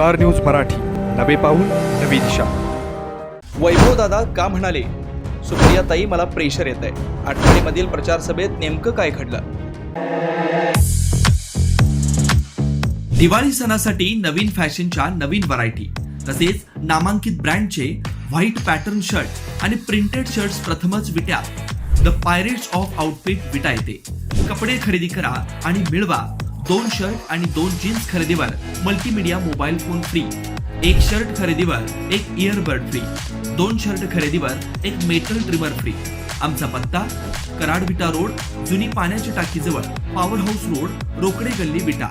Star News Marathi. नवे पाऊल नवी दिशा. वैभव दादा का म्हणाले? सुप्रियाताई मला प्रेशर येत आहे आठवडीमधील प्रचार सभेत नेमकं काय घडलं? दिवाळी सणासाठी नवीन फॅशनच्या नवीन व्हरायटी तसेच नामांकित ब्रँडचे व्हाईट पॅटर्न शर्ट आणि प्रिंटेड शर्ट्स प्रथमच विट्यात the pirates of outfit Vita येते. कपडे खरेदी करा आणि मिळवा. दोन शर्ट आणि दोन जीन्स खरेदीवर मल्टीमीडिया मोबाईल फोन फ्री एक शर्ट खरेदीवर एक इयरबड फ्री दोन शर्ट खरेदीवर एक मेटल ट्रिमर फ्री आमचा पत्ता कराड विटा रोड जुनी पाण्याच्या टाकीजवळ पॉवर हाऊस रोड रोकडे गल्ली विटा.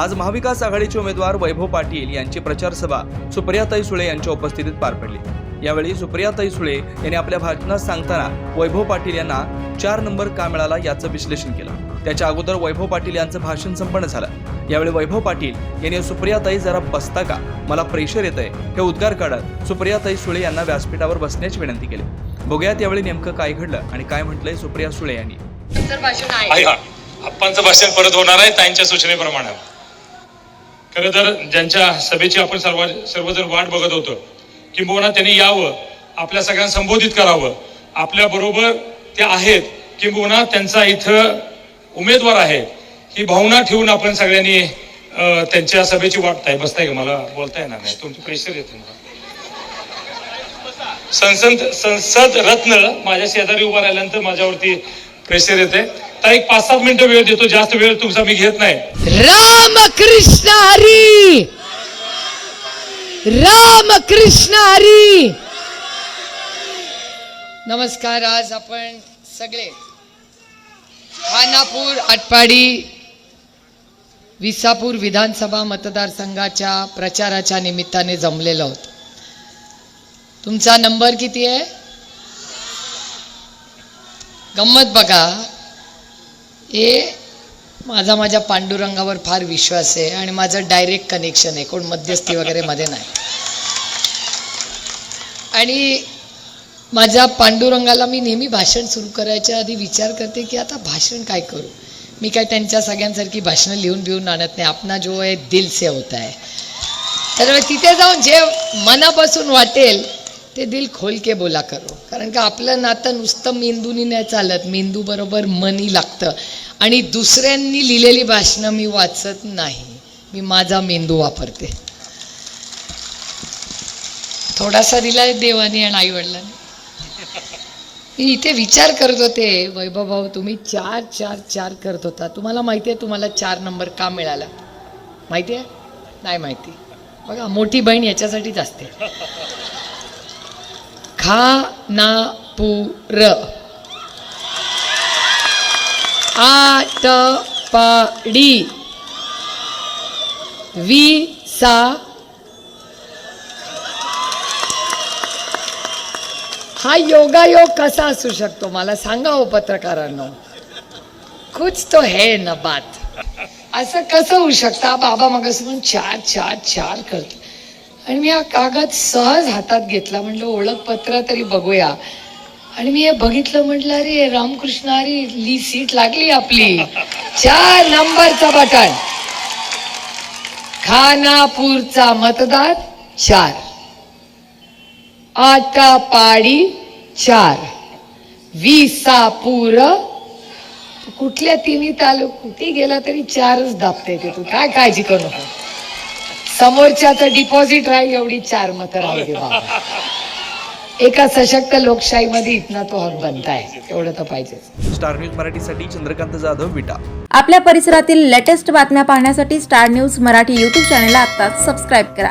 आज महाविकास आघाडीचे उमेदवार वैभव पाटील यांची प्रचार सभा सुप्रियाताई सुळे यांच्या उपस्थितीत पार पडली. यावेळी सुप्रियाताई सुळे यांनी आपल्या भाषणात सांगताना वैभव पाटील यांना चार नंबर का मिळाला याचं विश्लेषण केलं. त्याच्या अगोदर वैभव पाटील यांचं भाषण संपन्न झालं. यावेळी वैभव पाटील यांनी सुप्रियाताई जरा बसता का? मला प्रेशर येत आहे हे उद्गार काढत सुप्रियाताई सुळे यांना व्यासपीठावर बसण्याची विनंती केली. बघूयात यावेळी नेमकं काय घडलं आणि काय म्हटलंय सुप्रिया सुळे यांनी. हा भाषण परत होणार आहे ताईंच्या सूचनेप्रमाणे. खरं तर ज्यांच्या सभेची आपण सर्व सर्वजण वाट बघत होतो किंबहुना त्यांनी यावं आपल्या सगळ्यांना संबोधित करावं. आपल्या बरोबर ते आहेत किंबहुना त्यांचा इथं उमेदवार आहे. ही भावना ठेवून आपण सगळ्यांनी त्यांच्या सभेची वाट ताई बसताय का? मला बोलता येणार नाही. तुमची प्रेशर येते मला. संसद संसद रत्न माझ्या शेजारी उभा राहिल्यानंतर माझ्यावरती प्रेशर येते. तर एक पाच सात मिनिटं वेळ देतो जास्त वेळ तुमचा मी घेत नाही. राम कृष्ण हरी! राम कृष्ण हरी! नमस्कार आज आपण सगळे खानापूर आटपाडी विसापूर विधानसभा मतदारसंघाच्या प्रचाराच्या निमित्ताने जमलेलो आहोत. तुमचा नंबर किती आहे? गंमत बघा. हे माझा माझ्या पांडुरंगावर फार विश्वास आहे आणि माझं डायरेक्ट कनेक्शन आहे. कोण मध्यस्थी वगैरे मध्ये नाही. आणि माझ्या पांडुरंगाला मी नेहमी भाषण सुरू करायच्या आधी विचार करते की आता भाषण काय करू? मी काय त्यांच्या सगळ्यांसारखी भाषणं लिहून बिहून आणत नाही. आपणा जो आहे दिल से होता है तर तिथे जाऊन जे मनापासून वाटेल ते दिल खोल के बोला करो. कारण का आपलं नातं नुसतं मेंदूनी नाही चालत. मेंदू बरोबर मनी लागतं. आणि दुसऱ्यांनी लिहिलेली भाषणं मी वाचत नाही. मी माझा मेंदू वापरते. थोडासा दिला देवाने आणि आईवडिलांनी. मी इथे विचार करत होते वैभव भाऊ तुम्ही चार चार चार करत होता. तुम्हाला माहिती आहे तुम्हाला चार नंबर का मिळाला? माहिती आहे? नाही माहिती. बघा मोठी बहीण याच्यासाठीच असते. खानापूर आटपाडी विसा पाडी वी सा हा योगायोग कसा असू शकतो? मला सांगा हो पत्रकारांनो. कुछ तो है न बात. असं कसं होऊ शकतं? बाबा मग चार चार चार करतो. आणि मी हा कागद सहज हातात घेतला. म्हटलं ओळखपत्र तरी बघूया. आणि मी हे बघितलं म्हटलं अरे रामकृष्ण अरे ली सीट लागली आपली. चार नंबरचा बटन. खानापूरचा मतदार चार. आटापाडी चार. विसापूर. कुठल्या तिन्ही तालुक कुठे गेला तरी चारच दाबते येते तू. काय काळजी करू नको. समोरच्याचं डिपॉझिट राहील एवढी चार मतं राहिली बाबा. एका सशक्त लोकशाहीमध्ये इथना तो हक बनताय. एवढं तर पाहिजेच. स्टार न्यूज मराठीसाठी चंद्रकांत जाधव विटा. आपल्या परिसरातील लेटेस्ट बातम्या पाहण्यासाठी स्टार न्यूज मराठी यूट्यूब चॅनलला आत्ताच सबस्क्राईब करा.